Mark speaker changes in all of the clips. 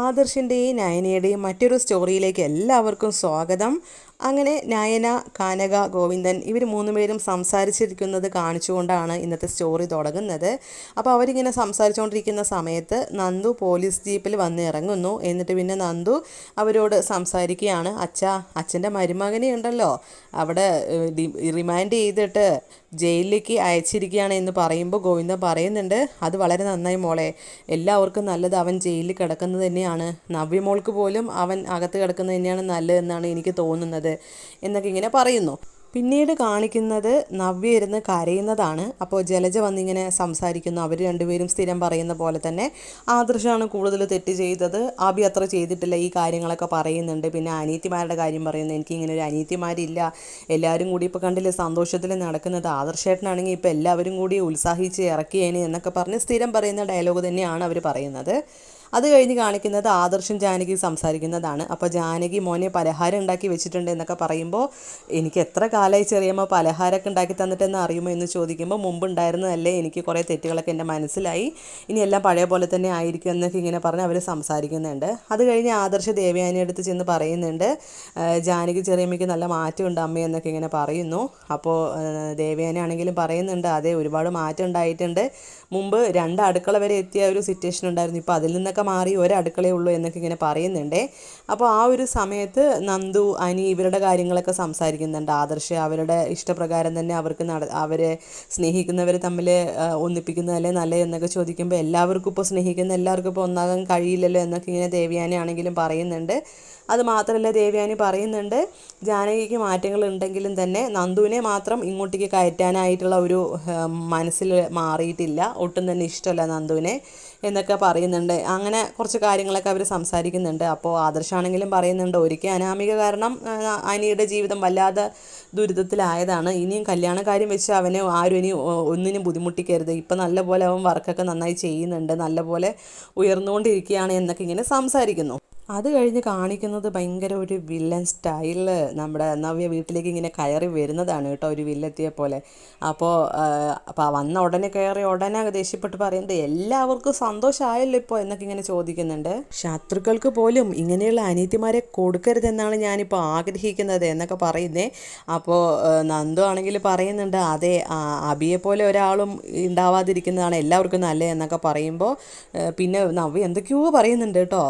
Speaker 1: ആദർശിന്റെയും നയനയുടെയും മറ്റൊരു സ്റ്റോറിയിലേക്ക് എല്ലാവർക്കും സ്വാഗതം. അങ്ങനെ നയന കാനക ഗോവിന്ദൻ ഇവർ മൂന്നുപേരും സംസാരിച്ചിരിക്കുന്നത് കാണിച്ചുകൊണ്ടാണ് ഇന്നത്തെ സ്റ്റോറി തുടങ്ങുന്നത്. അപ്പോൾ അവരിങ്ങനെ സംസാരിച്ചുകൊണ്ടിരിക്കുന്ന സമയത്ത് നന്ദു പോലീസ് ജീപ്പിൽ വന്ന് ഇറങ്ങുന്നു. എന്നിട്ട് പിന്നെ നന്ദു അവരോട് സംസാരിക്കുകയാണ്. അച്ഛ അച്ഛന്റെ മരുമകനെ ഉണ്ടല്ലോ അവിടെ റിമൈൻഡ് ചെയ്തിട്ട് ജയിലിലേക്ക് അയച്ചിരിക്കുകയാണ് എന്ന് പറയുമ്പോൾ ഗോവിന്ദൻ പറയുന്നുണ്ട്. അത് വളരെ നന്നായി മോളെ. എല്ലാവർക്കും നല്ലത് അവൻ ജയിലിൽ കിടക്കുന്നത് തന്നെയാണ്. നവ്യമോൾക്ക് പോലും അവൻ അകത്ത് കിടക്കുന്നത് തന്നെയാണ് നല്ലതെന്നാണ് എനിക്ക് തോന്നുന്നത് എന്നൊക്കെ ഇങ്ങനെ പറയുന്നു. പിന്നീട് കാണിക്കുന്നത് നവ്യ ഇരുന്ന് കരയുന്നതാണ്. അപ്പോൾ ജലജ വന്നിങ്ങനെ സംസാരിക്കുന്നു. അവർ രണ്ടുപേരും സ്ഥിരം പറയുന്ന പോലെ തന്നെ ആദർശമാണ് കൂടുതൽ തെറ്റ് ചെയ്തത്. ആബി അത്ര ചെയ്തിട്ടില്ല ഈ കാര്യങ്ങളൊക്കെ പറയുന്നുണ്ട്. പിന്നെ അനീത്തിമാരുടെ കാര്യം പറയുന്നു. എനിക്ക് ഇങ്ങനെ ഒരു അനീത്തിമാരില്ല. എല്ലാവരും കൂടി ഇപ്പോൾ കണ്ടില്ലേ സന്തോഷത്തിൽ നടക്കുന്നത്. ആദർശേട്ടനാണെങ്കിൽ ഇപ്പോൾ എല്ലാവരും കൂടി ഉത്സാഹിച്ച് ഇറക്കിയേനെ എന്നൊക്കെ പറഞ്ഞ് സ്ഥിരം പറയുന്ന ഡയലോഗ് തന്നെയാണ് അവർ പറയുന്നത്. അത് കഴിഞ്ഞ് കാണിക്കുന്നത് ആദർശം ജാനകി സംസാരിക്കുന്നതാണ്. അപ്പോൾ ജാനകി മോനെ പലഹാരം ഉണ്ടാക്കി വെച്ചിട്ടുണ്ട് എന്നൊക്കെ പറയുമ്പോൾ എനിക്ക് എത്ര കാലമായി ചെറിയമ്മ പലഹാരമൊക്കെ ഉണ്ടാക്കി തന്നിട്ടെന്ന് അറിയുമോ? എന്ന് ചോദിക്കുമ്പോൾ മുമ്പ് ഉണ്ടായിരുന്നതല്ലേ എനിക്ക് കുറേ തെറ്റുകളൊക്കെ എന്റെ മനസ്സിലായി. ഇനി എല്ലാം പഴയ പോലെ തന്നെ ആയിരിക്കും എന്നൊക്കെ ഇങ്ങനെ പറഞ്ഞ് അവർ സംസാരിക്കുന്നുണ്ട്. അത് കഴിഞ്ഞ് ആദർശ ദേവയാനി അടുത്ത് ചെന്ന് പറയുന്നുണ്ട് ജാനകി ചെറിയമ്മയ്ക്ക് നല്ല മാറ്റമുണ്ട് അമ്മ എന്നൊക്കെ ഇങ്ങനെ പറയുന്നു. അപ്പോൾ ദേവയാനി ആണെങ്കിലും പറയുന്നുണ്ട് അതെ ഒരുപാട് മാറ്റം ഉണ്ടായിട്ടുണ്ട്. മുമ്പ് രണ്ട് അടുക്കള വരെ എത്തിയ ഒരു സിറ്റുവേഷൻ ഉണ്ടായിരുന്നു. ഇപ്പോൾ അതിൽ നിന്നൊക്കെ മാറി ഒരു അടുക്കളയേ ഉള്ളൂ എന്നൊക്കെ ഇങ്ങനെ പറയുന്നുണ്ടേ. അപ്പോൾ ആ ഒരു സമയത്ത് നന്ദു അനി ഇവരുടെ കാര്യങ്ങളൊക്കെ സംസാരിക്കുന്നുണ്ട്. ആദർശ് അവരുടെ ഇഷ്ടപ്രകാരം തന്നെ അവർക്ക് നട അവരെ സ്നേഹിക്കുന്നവർ തമ്മിൽ ഒന്നിപ്പിക്കുന്നതല്ലേ നല്ല എന്നൊക്കെ ചോദിക്കുമ്പോൾ എല്ലാവർക്കും ഇപ്പോൾ സ്നേഹിക്കുന്ന എല്ലാവർക്കും ഇപ്പോൾ ഒന്നാകാൻ കഴിയില്ലല്ലോ എന്നൊക്കെ ഇങ്ങനെ ദേവ്യാനി ആണെങ്കിലും പറയുന്നുണ്ട്. അത് മാത്രമല്ല ദേവ്യാനി പറയുന്നുണ്ട് ജാനകിക്ക് മാറ്റങ്ങൾ ഉണ്ടെങ്കിലും തന്നെ നന്ദുവിനെ മാത്രം ഇങ്ങോട്ടേക്ക് കയറ്റാനായിട്ടുള്ള ഒരു മനസ്സിൽ മാറിയിട്ടില്ല. ഒട്ടും തന്നെ ഇഷ്ടമല്ല നന്ദുവിനെ എന്നൊക്കെ പറയുന്നുണ്ട്. അങ്ങനെ കുറച്ച് കാര്യങ്ങളൊക്കെ അവർ സംസാരിക്കുന്നുണ്ട്. അപ്പോൾ ആദർശാണെങ്കിലും പറയുന്നുണ്ട്. ഒരിക്കൽ അനാമിക കാരണം അനിയുടെ ജീവിതം വല്ലാതെ ദുരിതത്തിലായതാണ്. ഇനിയും കല്യാണക്കാര്യം വെച്ച് അവനെ ആരും ഇനി ഒന്നിനും ബുദ്ധിമുട്ടിക്കരുത്. ഇപ്പം നല്ലപോലെ അവൻ വർക്കൊക്കെ നന്നായി ചെയ്യുന്നുണ്ട്. നല്ലപോലെ ഉയർന്നുകൊണ്ടിരിക്കുകയാണ് എന്നൊക്കെ ഇങ്ങനെ സംസാരിക്കുന്നു. അത് കഴിഞ്ഞ് കാണിക്കുന്നത് ഭയങ്കര ഒരു വില്ലൻ സ്റ്റൈലിൽ നമ്മുടെ നവ്യ വീട്ടിലേക്ക് ഇങ്ങനെ കയറി വരുന്നതാണ് കേട്ടോ ഒരു വില്ലെത്തിയെ പോലെ. അപ്പോൾ അപ്പോൾ വന്ന ഉടനെ കയറി ഉടനെ ദേഷ്യപ്പെട്ട് പറയുന്നത് എല്ലാവർക്കും സന്തോഷമായല്ലോ ഇപ്പോൾ എന്നൊക്കെ ഇങ്ങനെ ചോദിക്കുന്നുണ്ട്. ശത്രുക്കൾക്ക് പോലും ഇങ്ങനെയുള്ള അനീതിമാരെ കൊടുക്കരുതെന്നാണ് ഞാനിപ്പോൾ ആഗ്രഹിക്കുന്നത് എന്നൊക്കെ പറയുന്നേ. അപ്പോൾ നന്ദു ആണെങ്കിൽ പറയുന്നുണ്ട് അതെ അബിയെ പോലെ ഒരാളും ഉണ്ടാവാതിരിക്കുന്നതാണ് എല്ലാവർക്കും നല്ലത് എന്നൊക്കെ പറയുമ്പോൾ പിന്നെ നവ്യ എന്തൊക്കെയോ പറയുന്നുണ്ട് കേട്ടോ.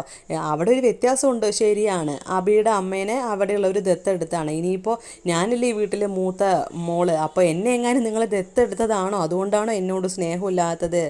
Speaker 1: അവിടെ ഒരു വ്യത്യാസമുണ്ട്. ശരിയാണ്. അബിയുടെ അമ്മേനെ അവിടെയുള്ള ഒരു ദത്തെടുത്താണ്. ഇനിയിപ്പോൾ ഞാനല്ലേ ഈ വീട്ടിലെ മൂത്ത മോൾ. അപ്പോൾ എന്നെ എങ്ങാനും നിങ്ങൾ ദത്തെടുത്തതാണോ? അതുകൊണ്ടാണോ എന്നോട് സ്നേഹമില്ലാത്തത്?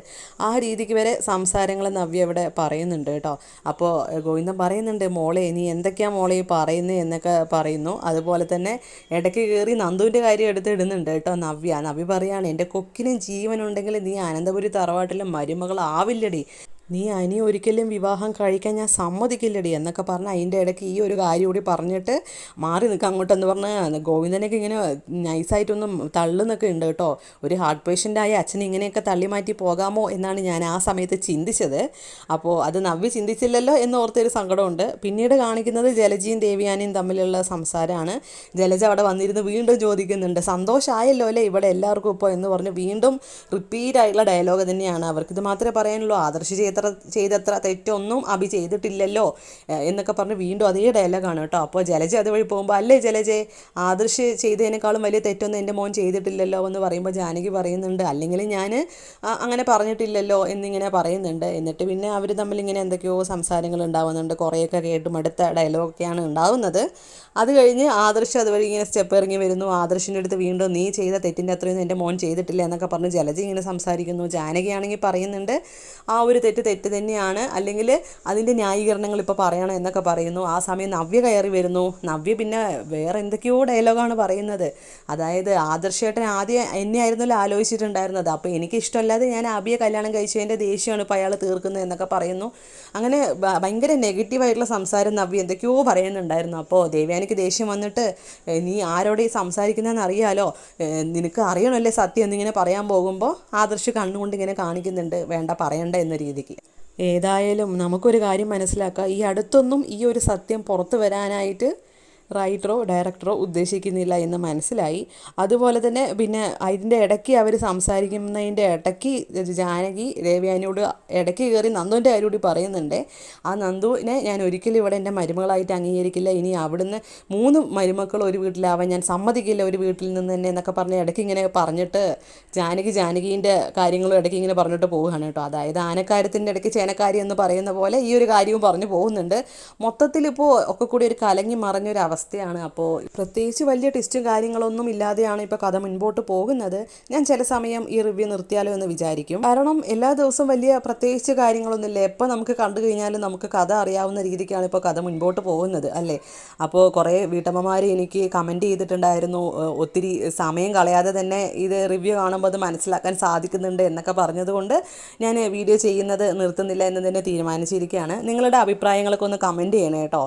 Speaker 1: ആ രീതിക്ക് വരെ സംസാരങ്ങൾ നവ്യ ഇവിടെ പറയുന്നുണ്ട് കേട്ടോ. അപ്പോൾ ഗോവിന്ദൻ പറയുന്നുണ്ട് മോളെ നീ എന്തൊക്കെയാണ് മോളെ ഈ പറയുന്നത് എന്നൊക്കെ പറയുന്നു. അതുപോലെ തന്നെ ഇടയ്ക്ക് കയറി നന്ദുവിന്റെ കാര്യം എടുത്തിടുന്നുണ്ട് കേട്ടോ നവ്യ. നവ്യ പറയാണ് എന്റെ കൊക്കിനും ജീവനുണ്ടെങ്കിൽ നീ അനന്തപുരി തറവാട്ടിലെ മരുമകളാവില്ലടി. നീ അനി ഒരിക്കലും വിവാഹം കഴിക്കാൻ ഞാൻ സമ്മതിക്കില്ലടി എന്നൊക്കെ പറഞ്ഞ് അതിന്റെ ഇടയ്ക്ക് ഈ ഒരു കാര്യം കൂടി പറഞ്ഞിട്ട് മാറി നിൽക്കുക അങ്ങോട്ടെന്ന് പറഞ്ഞ് ഗോവിന്ദനൊക്കെ ഇങ്ങനെ നൈസായിട്ടൊന്നും തള്ളുന്നൊക്കെ ഉണ്ട് കേട്ടോ. ഒരു ഹാർട്ട് പേഷ്യന്റായ അച്ഛൻ ഇങ്ങനെയൊക്കെ തള്ളി മാറ്റി പോകാമോ എന്നാണ് ഞാൻ ആ സമയത്ത് ചിന്തിച്ചത്. അപ്പോൾ അത് നവ്യ ചിന്തിച്ചില്ലല്ലോ എന്ന് ഓർത്തൊരു സങ്കടമുണ്ട്. പിന്നീട് കാണിക്കുന്നത് ജലജിയും ദേവിയാനിയും തമ്മിലുള്ള സംസാരമാണ്. ജലജ അവിടെ വന്നിരുന്ന് വീണ്ടും ചോദിക്കുന്നുണ്ട് സന്തോഷമായല്ലോ അല്ലേ ഇവിടെ എല്ലാവർക്കും ഇപ്പോൾ? എന്ന് പറഞ്ഞ് വീണ്ടും റിപ്പീറ്റ് ഡയലോഗ് തന്നെയാണ്. അവർക്ക് ഇത് മാത്രമേ പറയാനുള്ളൂ. ആദർശ് ചെയ്തത്ര ചെയ്തത്ര തെറ്റൊന്നും അഭി ചെയ്തിട്ടില്ലല്ലോ എന്നൊക്കെ പറഞ്ഞ് വീണ്ടും അതേ ഡയലോഗാണ് കേട്ടോ. അപ്പോൾ ജലജ അതുവഴി പോകുമ്പോൾ അല്ലേ ജലജെ ആദർശ് ചെയ്തതിനേക്കാളും വലിയ തെറ്റൊന്നും എന്റെ മോൻ ചെയ്തിട്ടില്ലല്ലോ എന്ന് പറയുമ്പോൾ ജാനകി പറയുന്നുണ്ട്. അല്ലെങ്കിൽ ഞാൻ അങ്ങനെ പറഞ്ഞിട്ടില്ലല്ലോ എന്നിങ്ങനെ പറയുന്നുണ്ട്. എന്നിട്ട് പിന്നെ അവർ തമ്മിൽ ഇങ്ങനെ എന്തൊക്കെയോ സംസാരങ്ങൾ ഉണ്ടാവുന്നുണ്ട്. കുറേയൊക്കെ കേട്ട് മടുത്ത ഡയലോഗൊക്കെയാണ് ഉണ്ടാവുന്നത്. അത് കഴിഞ്ഞ് ആദർശ് അതുവഴി ഇങ്ങനെ സ്റ്റെപ്പ് ഇറങ്ങി വരുന്നു. ആദർശിന്റെ അടുത്ത് വീണ്ടും നീ ചെയ്ത തെറ്റിന്റെ അത്രയൊന്നും എന്റെ മോൻ ചെയ്തിട്ടില്ല എന്നൊക്കെ പറഞ്ഞ് ജലജി ഇങ്ങനെ സംസാരിക്കുന്നു. ജാനകിയാണെങ്കിൽ പറയുന്നുണ്ട് ആ ഒരു തെറ്റ് തെറ്റ് തന്നെയാണ്. അല്ലെങ്കിൽ അതിന്റെ ന്യായീകരണങ്ങൾ ഇപ്പോൾ പറയണം എന്നൊക്കെ പറയുന്നു. ആ സമയം നവ്യ കയറി വരുന്നു. നവ്യ പിന്നെ വേറെ എന്തൊക്കെയോ ഡയലോഗാണ് പറയുന്നത്. അതായത് ആദർശേട്ടൻ ആദ്യം എന്നെ ആയിരുന്നല്ലോ ആലോചിച്ചിട്ടുണ്ടായിരുന്നത്. അപ്പോൾ എനിക്ക് ഇഷ്ടമല്ലാതെ ഞാൻ അബിയെ കല്യാണം കഴിച്ചതിന്റെ ദേഷ്യമാണ് ഇപ്പോൾ അയാൾ തീർക്കുന്നത് എന്നൊക്കെ പറയുന്നു. അങ്ങനെ ഭയങ്കര നെഗറ്റീവായിട്ടുള്ള സംസാരം നവ്യ എന്തൊക്കെയോ പറയുന്നുണ്ടായിരുന്നു. അപ്പോൾ ദേവ്യാനിക്ക് ദേഷ്യം വന്നിട്ട് നീ ആരോട് ഈ സംസാരിക്കുന്നതെന്ന് അറിയാലോ? നിനക്ക് അറിയണമല്ലേ സത്യം? എന്നിങ്ങനെ പറയാൻ പോകുമ്പോൾ ആദർശ് കണ്ണുകൊണ്ട് ഇങ്ങനെ കാണിക്കുന്നുണ്ട്. വേണ്ട പറയണ്ട എന്ന രീതിക്ക്. ഏതായാലും നമുക്കൊരു കാര്യം മനസ്സിലാക്കാം. ഈ അടുത്തൊന്നും ഈ ഒരു സത്യം പുറത്തു വരാനായിട്ട് റൈറ്ററോ ഡയറക്ടറോ ഉദ്ദേശിക്കുന്നില്ല എന്ന് മനസ്സിലായി. അതുപോലെ തന്നെ പിന്നെ അതിന്റെ ഇടയ്ക്ക് അവർ സംസാരിക്കുന്നതിന്റെ ഇടയ്ക്ക് ജാനകി രേവ്യാനിയോട് ഇടയ്ക്ക് കയറി നന്ദുവിന്റെ കാര്യം കൂടി പറയുന്നുണ്ട്. ആ നന്ദുവിനെ ഞാൻ ഒരിക്കലും ഇവിടെ എന്റെ മരുമകളായിട്ട് അംഗീകരിക്കില്ല. ഇനി അവിടുന്ന് മൂന്ന് മരുമക്കൾ ഒരു വീട്ടിലാവാൻ ഞാൻ സമ്മതിക്കില്ല ഒരു വീട്ടിൽ നിന്ന് തന്നെ എന്നൊക്കെ പറഞ്ഞ് ഇടയ്ക്ക് ഇങ്ങനെ പറഞ്ഞിട്ട് ജാനകി ജാനകീന്റെ കാര്യങ്ങളും ഇടയ്ക്ക് ഇങ്ങനെ പറഞ്ഞിട്ട് പോവുകയാണ് കേട്ടോ. അതായത് ആനക്കാര്യത്തിന്റെ ഇടയ്ക്ക് ചേനക്കാരി എന്ന് പറയുന്ന പോലെ ഈ ഒരു കാര്യവും പറഞ്ഞു പോകുന്നുണ്ട്. മൊത്തത്തിലിപ്പോൾ ഒക്കെ കൂടി ഒരു കലങ്ങി മറഞ്ഞൊരു അവസ്ഥയാണ്. അപ്പോൾ പ്രത്യേകിച്ച് വലിയ ടെസ്റ്റും കാര്യങ്ങളൊന്നും ഇല്ലാതെയാണ് ഇപ്പോൾ കഥ മുൻപോട്ട് പോകുന്നത്. ഞാൻ ചില സമയം ഈ റിവ്യൂ നിർത്തിയാലോ എന്ന് വിചാരിക്കും. കാരണം എല്ലാ ദിവസവും വലിയ പ്രത്യേകിച്ച് കാര്യങ്ങളൊന്നുമില്ല. എപ്പോൾ നമുക്ക് കണ്ടു കഴിഞ്ഞാലും നമുക്ക് കഥ അറിയാവുന്ന രീതിക്കാണ് ഇപ്പോൾ കഥ മുൻപോട്ട് പോകുന്നത് അല്ലേ? അപ്പോൾ കുറേ വീട്ടമ്മമാർ എനിക്ക് കമന്റ് ചെയ്തിട്ടുണ്ടായിരുന്നു. ഒത്തിരി സമയം കളയാതെ തന്നെ ഇത് റിവ്യൂ കാണുമ്പോൾ അത് മനസ്സിലാക്കാൻ സാധിക്കുന്നുണ്ട് എന്നൊക്കെ പറഞ്ഞതുകൊണ്ട് ഞാൻ വീഡിയോ ചെയ്യുന്നത് നിർത്തുന്നില്ല എന്ന് തന്നെ തീരുമാനിച്ചിരിക്കുകയാണ്. നിങ്ങളുടെ അഭിപ്രായങ്ങളൊക്കെ ഒന്ന് കമന്റ് ചെയ്യണേ കേട്ടോ